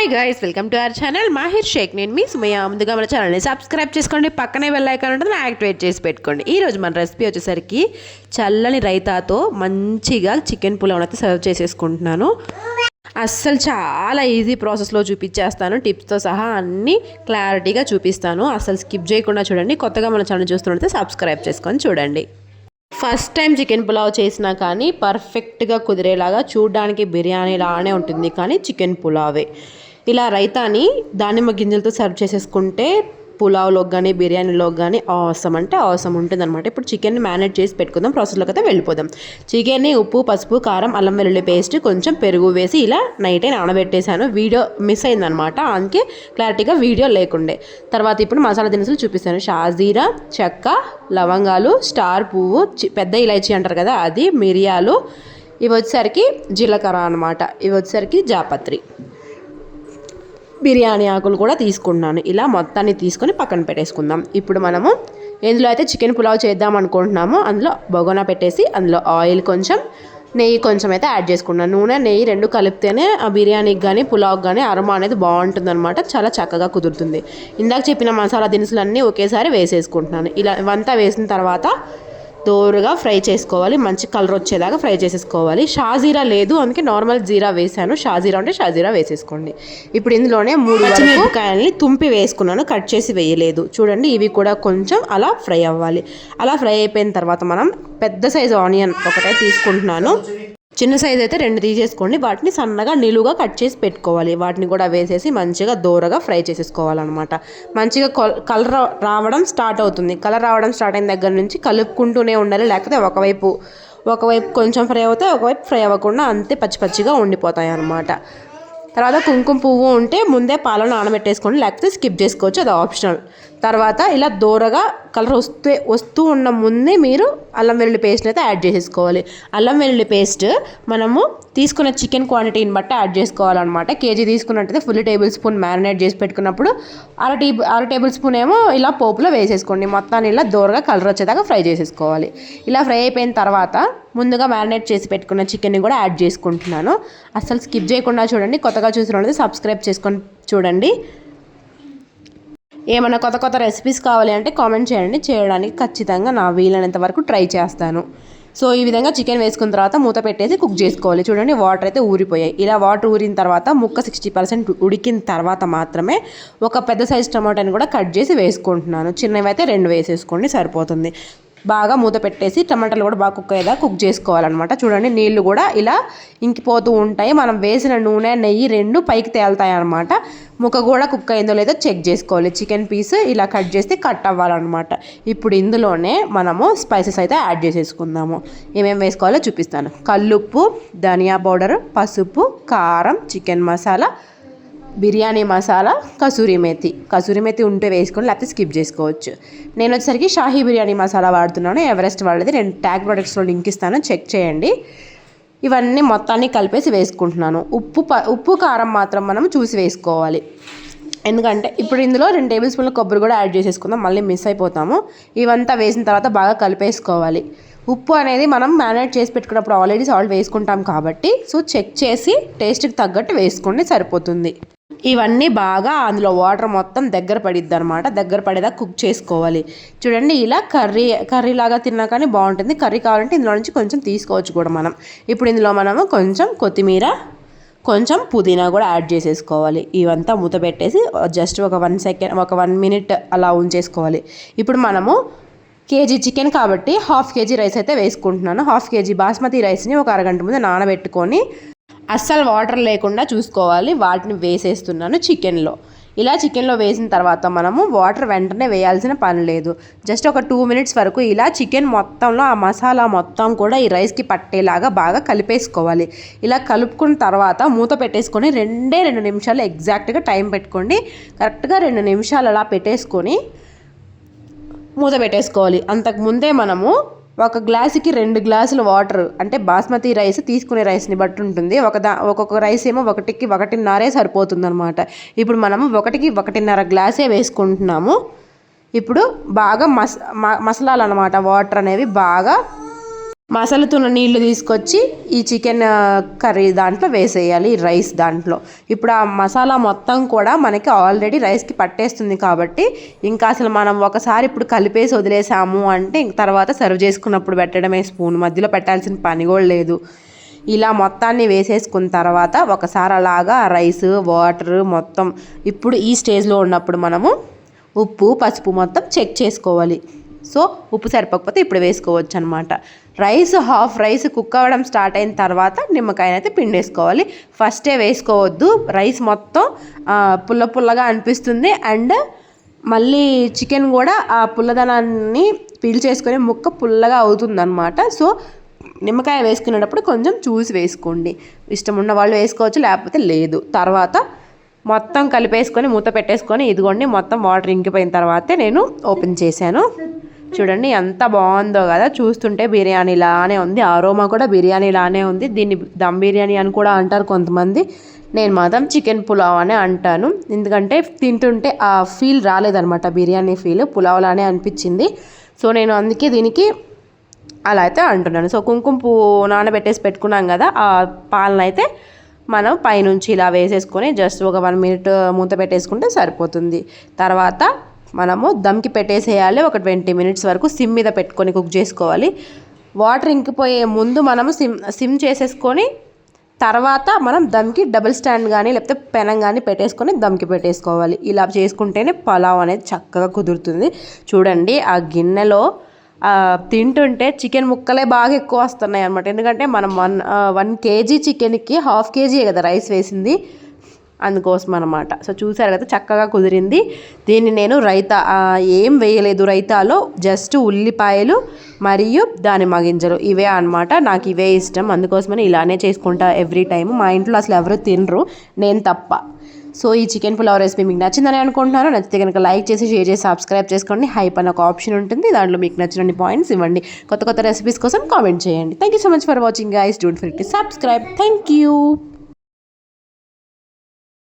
Hi guys welcome to our channel Mahir Shaik నేను మీ సుమయ ముందుగా మన ఛానల్ని సబ్స్క్రైబ్ చేసుకోండి. పక్కనే బెల్ ఉంటుంది యాక్టివేట్ చేసి పెట్టుకోండి. ఈ రోజు మన రెసిపీ వచ్చేసరికి చల్లని రైతాతో మంచిగా చికెన్ పులావ్ అయితే సర్వ్ చేసేసుకుంటున్నాను. అస్సలు చాలా ఈజీ ప్రాసెస్లో చూపించేస్తాను. టిప్స్తో సహా అన్నీ క్లారిటీగా చూపిస్తాను. అస్సలు స్కిప్ చేయకుండా చూడండి. కొత్తగా మన ఛానల్ చూస్తున్నట్లయితే సబ్స్క్రైబ్ చేసుకొని చూడండి. ఫస్ట్ టైం చికెన్ పులావ్ చేసినా కానీ పర్ఫెక్ట్గా కుదిరేలాగా చూడడానికి బిర్యానీ లానే ఉంటుంది. కానీ చికెన్ పులావే. ఇలా రైతాని దానిమ్మ గింజలతో సర్వ్ చేసేసుకుంటే పులావ్లో కానీ బిర్యానీలో కానీ అవసరం అంటే అవసరం ఉంటుంది అనమాట ఇప్పుడు చికెన్ని మేనేజ్ చేసి పెట్టుకుందాం ప్రాసెస్లోకి అయితే వెళ్ళిపోదాం. చికెన్ని ఉప్పు పసుపు కారం అల్లం వెల్లుల్లి పేస్ట్ కొంచెం పెరుగు వేసి ఇలా నైటే నానబెట్టేశాను. వీడియో మిస్ అయిందనమాట అందుకే క్లారిటీగా వీడియో లేకుండే. తర్వాత ఇప్పుడు మసాలా దినుసులు చూపిస్తాను. షాజీరా చెక్క లవంగాలు స్టార్ పువ్వు చి- పెద్ద ఇలైచీ అంటారు కదా అది మిరియాలు. ఇవి వచ్చేసరికి జీలకర్ర అనమాట ఇవి వచ్చేసరికి జాపత్రి. బిర్యానీ ఆకులు కూడా తీసుకున్నాను. ఇలా మొత్తాన్ని తీసుకొని పక్కన పెట్టేసుకుందాం. ఇప్పుడు మనము ఎందులో అయితే చికెన్ పులావ్ చేద్దాం అనుకుంటున్నాము. అందులో బొగోనా పెట్టేసి అందులో ఆయిల్ కొంచెం నెయ్యి కొంచెం అయితే యాడ్ చేసుకున్నాను. నూనె నెయ్యి రెండు కలిపితేనే ఆ బిర్యానీకి కానీ పులావ్కి కానీ అరమా అనేది బాగుంటుందన్నమాట. చాలా చక్కగా కుదురుతుంది. ఇందాక చెప్పిన మసాలా దినుసులన్నీ ఒకేసారి వేసేసుకుంటున్నాను. ఇలా ఇవంతా వేసిన తర్వాత దోరగా ఫ్రై చేసుకోవాలి. మంచి కలర్ వచ్చేదాకా ఫ్రై చేసేసుకోవాలి. షాజీరా లేదు. అందుకే నార్మల్ జీరా వేసాను షాజీరా అంటే షాజీరా వేసేసుకోండి. ఇప్పుడు ఇందులోనే మూడు పచ్చిమిరపకాయలని తుంపి వేసుకున్నాను. కట్ చేసి వేయలేదు. చూడండి ఇవి కూడా కొంచెం అలా ఫ్రై అవ్వాలి. అలా ఫ్రై అయిపోయిన తర్వాత మనం పెద్ద సైజు ఆనియన్ ఒకటే తీసుకుంటున్నాను. చిన్న సైజ్ అయితే రెండు తీసేసుకోండి. వాటిని సన్నగా నిలువుగా కట్ చేసి పెట్టుకోవాలి. వాటిని కూడా వేసేసి మంచిగా దోరగా ఫ్రై చేసేసుకోవాలన్నమాట. మంచిగా కలర్ రావడం స్టార్ట్ అవుతుంది. కలర్ రావడం స్టార్ట్ అయిన దగ్గర నుంచి కలుపుకుంటూనే ఉండాలి. లేకపోతే ఒకవైపు ఒకవైపు కొంచెం ఫ్రై అవుతాయి ఒకవైపు ఫ్రై అవ్వకుండా అంతే పచ్చి పచ్చిగా ఉండిపోతాయి అన్నమాట తర్వాత కుంకుమ పువ్వు ఉంటే ముందే పాలను నానబెట్టేసుకోండి లేకపోతే స్కిప్ చేసుకోవచ్చు అది ఆప్షనల్ తర్వాత ఇలా దూరగా కలర్ వస్తే వస్తూ ఉన్న ముందే మీరు అల్లం వెల్లుల్లి పేస్ట్ని అయితే యాడ్ చేసేసుకోవాలి. అల్లం వెల్లుల్లి పేస్ట్ మనము తీసుకున్న చికెన్ క్వాంటిటీని బట్టి యాడ్ చేసుకోవాలన్నమాట. కేజీ తీసుకున్నట్టయితే ఫుల్ టేబుల్ స్పూన్ మ్యారినేట్ చేసి పెట్టుకున్నప్పుడు అర టీ అర టేబుల్ స్పూన్ ఏమో ఇలా పోపులో వేసేసుకోండి. మొత్తాన్ని ఇలా దూరగా కలర్ వచ్చేదాకా ఫ్రై చేసేసుకోవాలి. ఇలా ఫ్రై అయిపోయిన తర్వాత ముందుగా మ్యారినేట్ చేసి పెట్టుకున్న చికెన్ని కూడా యాడ్ చేసుకుంటున్నాను. అసలు స్కిప్ చేయకుండా చూడండి. కొత్తగా చూసిన వాళ్ళది సబ్స్క్రైబ్ చేసుకొని చూడండి. ఏమైనా కొత్త కొత్త రెసిపీస్ కావాలి అంటే కామెంట్ చేయండి. చేయడానికి ఖచ్చితంగా నా వీలైనంత వరకు ట్రై చేస్తాను. సో ఈ విధంగా చికెన్ వేసుకున్న తర్వాత మూత పెట్టేసి కుక్ చేసుకోవాలి. చూడండి వాటర్ అయితే ఊరిపోయాయి. ఇలా వాటర్ ఊరిన తర్వాత ముక్క సిక్స్టీ పర్సెంట్ ఉడికిన తర్వాత మాత్రమే ఒక పెద్ద సైజ్ టమాటాని కూడా కట్ చేసి వేసుకుంటున్నాను. చిన్నవి అయితే రెండు వేసేసుకోండి సరిపోతుంది. బాగా మూత పెట్టేసి టమాటాలు కూడా బాగా కుక్ అయ్యేలా కుక్ చేసుకోవాలన్నమాట. చూడండి నీళ్ళు కూడా ఇలా ఇంకిపోతూ ఉంటాయి. మనం వేసిన నూనె నెయ్యి రెండు పైకి తేలుతాయి అనమాట ముక్క కూడా కుక్ అయిందో లేదో చెక్ చేసుకోవాలి. చికెన్ పీస్ ఇలా కట్ చేస్తే కట్ అవ్వాలన్నమాట. ఇప్పుడు ఇందులోనే మనము స్పైసెస్ అయితే యాడ్ చేసేసుకుందాము. ఏమేమి వేసుకోవాలో చూపిస్తాను. కల్లుప్పు ధనియా పౌడర్ పసుపు కారం చికెన్ మసాలా బిర్యానీ మసాలా కసూరి మేతి. కసూరి మేతి ఉంటే వేసుకొని లేకపోతే స్కిప్ చేసుకోవచ్చు. నేను వచ్చేసరికి షాహీ బిర్యానీ మసాలా వాడుతున్నాను. ఎవరెస్ట్ వాళ్ళది. నేను ట్యాగ్ ప్రొడక్ట్స్లో లింక్ ఇస్తాను. చెక్ చేయండి. ఇవన్నీ మొత్తాన్ని కలిపేసి వేసుకుంటున్నాను. ఉప్పు ప ఉప్పు కారం మాత్రం మనం చూసి వేసుకోవాలి. ఎందుకంటే ఇప్పుడు ఇందులో రెండు టేబుల్ స్పూన్ల కొబ్బరి కూడా యాడ్ చేసేసుకుందాం. మళ్ళీ మిస్ అయిపోతాము. ఇవంతా వేసిన తర్వాత బాగా కలిపేసుకోవాలి. ఉప్పు అనేది మనం మ్యారినేట్ చేసి పెట్టుకున్నప్పుడు ఆల్రెడీ సాల్ట్ వేసుకుంటాం కాబట్టి సో చెక్ చేసి టేస్ట్కి తగ్గట్టు వేసుకోండి. సరిపోతుంది. ఇవన్నీ బాగా అందులో వాటర్ మొత్తం దగ్గర పడిద్ది అనమాట దగ్గర పడేదా కుక్ చేసుకోవాలి. చూడండి ఇలా కర్రీ కర్రీ లాగా తిన్నా కానీ బాగుంటుంది. కర్రీ కావాలంటే ఇందులో నుంచి కొంచెం తీసుకోవచ్చు కూడా మనం. ఇప్పుడు ఇందులో మనము కొంచెం కొత్తిమీర కొంచెం పుదీనా కూడా యాడ్ చేసేసుకోవాలి. ఇవంతా మూత పెట్టేసి జస్ట్ ఒక వన్ సెకండ్ ఒక వన్ మినిట్ అలా ఉంచేసుకోవాలి. ఇప్పుడు మనము కేజీ చికెన్ కాబట్టి హాఫ్ కేజీ రైస్ అయితే వేసుకుంటున్నాను. హాఫ్ కేజీ బాస్మతి రైస్ని ఒక అరగంట ముందు నానబెట్టుకొని అస్సలు వాటర్ లేకుండా చూసుకోవాలి. వాటిని వేసేస్తున్నాను చికెన్లో. ఇలా చికెన్లో వేసిన తర్వాత మనము వాటర్ వెంటనే వేయాల్సిన పని లేదు. జస్ట్ ఒక టూ మినిట్స్ వరకు ఇలా చికెన్ మొత్తంలో ఆ మసాలా మొత్తం కూడా ఈ రైస్కి పట్టేలాగా బాగా కలిపేసుకోవాలి. ఇలా కలుపుకున్న తర్వాత మూత పెట్టేసుకొని రెండే రెండు నిమిషాలు ఎగ్జాక్ట్గా టైం పెట్టుకోండి. కరెక్ట్గా రెండు నిమిషాలు అలా పెట్టేసుకొని మూత పెట్టేసుకోవాలి. అంతకు ముందే మనము ఒక గ్లాసుకి రెండు గ్లాసుల వాటర్ అంటే బాస్మతి రైస్ తీసుకునే రైస్ని బట్టి ఉంటుంది. ఒక దా ఒక్కొక్క రైస్ ఏమో ఒకటికి ఒకటిన్నరే సరిపోతుంది అనమాట ఇప్పుడు మనము ఒకటికి ఒకటిన్నర గ్లాసే వేసుకుంటున్నాము. ఇప్పుడు బాగా మస మసాలాలు మసలాలన్నమాట వాటర్ అనేవి బాగా మసలుతున్న నీళ్ళు తీసుకొచ్చి ఈ చికెన్ కర్రీ దాంట్లో వేసేయాలి ఈ రైస్ దాంట్లో. ఇప్పుడు ఆ మసాలా మొత్తం కూడా మనకి ఆల్రెడీ రైస్కి పట్టేస్తుంది కాబట్టి ఇంకా అసలు మనం ఒకసారి ఇప్పుడు కలిపేసి వదిలేసాము అంటే ఇంక తర్వాత సర్వ్ చేసుకున్నప్పుడు పెట్టడమే స్పూన్. మధ్యలో పెట్టాల్సిన పని కూడా లేదు. ఇలా మొత్తాన్ని వేసేసుకున్న తర్వాత ఒకసారి అలాగా రైస్ వాటర్ మొత్తం ఇప్పుడు ఈ స్టేజ్లో ఉన్నప్పుడు మనము ఉప్పు పసుపు మొత్తం చెక్ చేసుకోవాలి. సో ఉప్పు సరిపోకపోతే ఇప్పుడు వేసుకోవచ్చు అనమాట రైస్ హాఫ్ రైస్ కుక్ అవ్వడం స్టార్ట్ అయిన తర్వాత నిమ్మకాయనైతే అయితే పిండేసుకోవాలి. ఫస్టే వేసుకోవద్దు. రైస్ మొత్తం పుల్ల పుల్లగా అనిపిస్తుంది. అండ్ మళ్ళీ చికెన్ కూడా ఆ పుల్లదనాన్ని పీల్చేసుకొని ముక్క పుల్లగా అవుతుందన్నమాట. సో నిమ్మకాయ వేసుకునేటప్పుడు కొంచెం చూసి వేసుకోండి. ఇష్టం ఉన్న వాళ్ళు వేసుకోవచ్చు లేకపోతే లేదు. తర్వాత మొత్తం కలిపేసుకొని మూత పెట్టేసుకొని ఇదిగోండి మొత్తం వాటర్ ఇంకిపోయిన తర్వాతే నేను ఓపెన్ చేశాను. చూడండి ఎంత బాగుందో కదా. చూస్తుంటే బిర్యానీ లానే ఉంది. అరోమా కూడా బిర్యానీ లానే ఉంది. దీన్ని దమ్ బిర్యానీ అని కూడా అంటారు కొంతమంది. నేను మాత్రం చికెన్ పులావ్ అనే అంటాను. ఎందుకంటే తింటుంటే ఆ ఫీల్ రాలేదనమాట బిర్యానీ ఫీల్ పులావ్ లానే అనిపించింది. సో నేను అందుకే దీనికి అలా అయితే అంటున్నాను. సో కుంకుమ పువ్వు నానబెట్టేసి పెట్టుకున్నాం కదా ఆ పాలన అయితే మనం పైనుంచి ఇలా వేసేసుకొని జస్ట్ ఒక వన్ మినిట్ మూత పెట్టేసుకుంటే సరిపోతుంది. తర్వాత మనము దమ్కి పెట్టేసేయాలి. ఒక ట్వంటీ మినిట్స్ వరకు సిమ్ మీద పెట్టుకొని కుక్ చేసుకోవాలి. వాటర్ ఇంకిపోయే ముందు మనము సిమ్ సిమ్ చేసేసుకొని తర్వాత మనం దమ్కి డబుల్ స్టాండ్ కానీ లేకపోతే పెనం కానీ పెట్టేసుకొని దమ్కి పెట్టేసుకోవాలి. ఇలా చేసుకుంటేనే పలావ్ అనేది చక్కగా కుదురుతుంది. చూడండి ఆ గిన్నెలో తింటుంటే చికెన్ ముక్కలే బాగా ఎక్కువ వస్తున్నాయి అనమాట ఎందుకంటే మనం వన్ వన్ కేజీ చికెన్కి హాఫ్ కేజీ కదా రైస్ వేసింది. అందుకోసం అనమాట సో చూసారు కదా చక్కగా కుదిరింది. దీన్ని నేను రైతా ఏం వేయలేదు రైతాలో జస్ట్ ఉల్లిపాయలు మరియు దాని మగింజలు. ఇవే అనమాట నాకు ఇవే ఇష్టం. అందుకోసమని ఇలానే చేసుకుంటా ఎవ్రీ టైం మా ఇంట్లో అసలు ఎవరు తినరు. నేను తప్ప. సో ఈ చికెన్ పులావ్ రెసిపీ మీకు నచ్చిందని అనుకుంటున్నాను. నచ్చితే కనుక లైక్ చేసి షేర్ చేసి సబ్స్క్రైబ్ చేసుకోండి. హైప్ అన్న ఒక ఆప్షన్ ఉంటుంది. దాంట్లో మీకు నచ్చిన పాయింట్స్ ఇవ్వండి. కొత్త కొత్త రెసిపీస్ కోసం కామెంట్ చేయండి. Thank you so much for watching guys don't forget subscribe thank you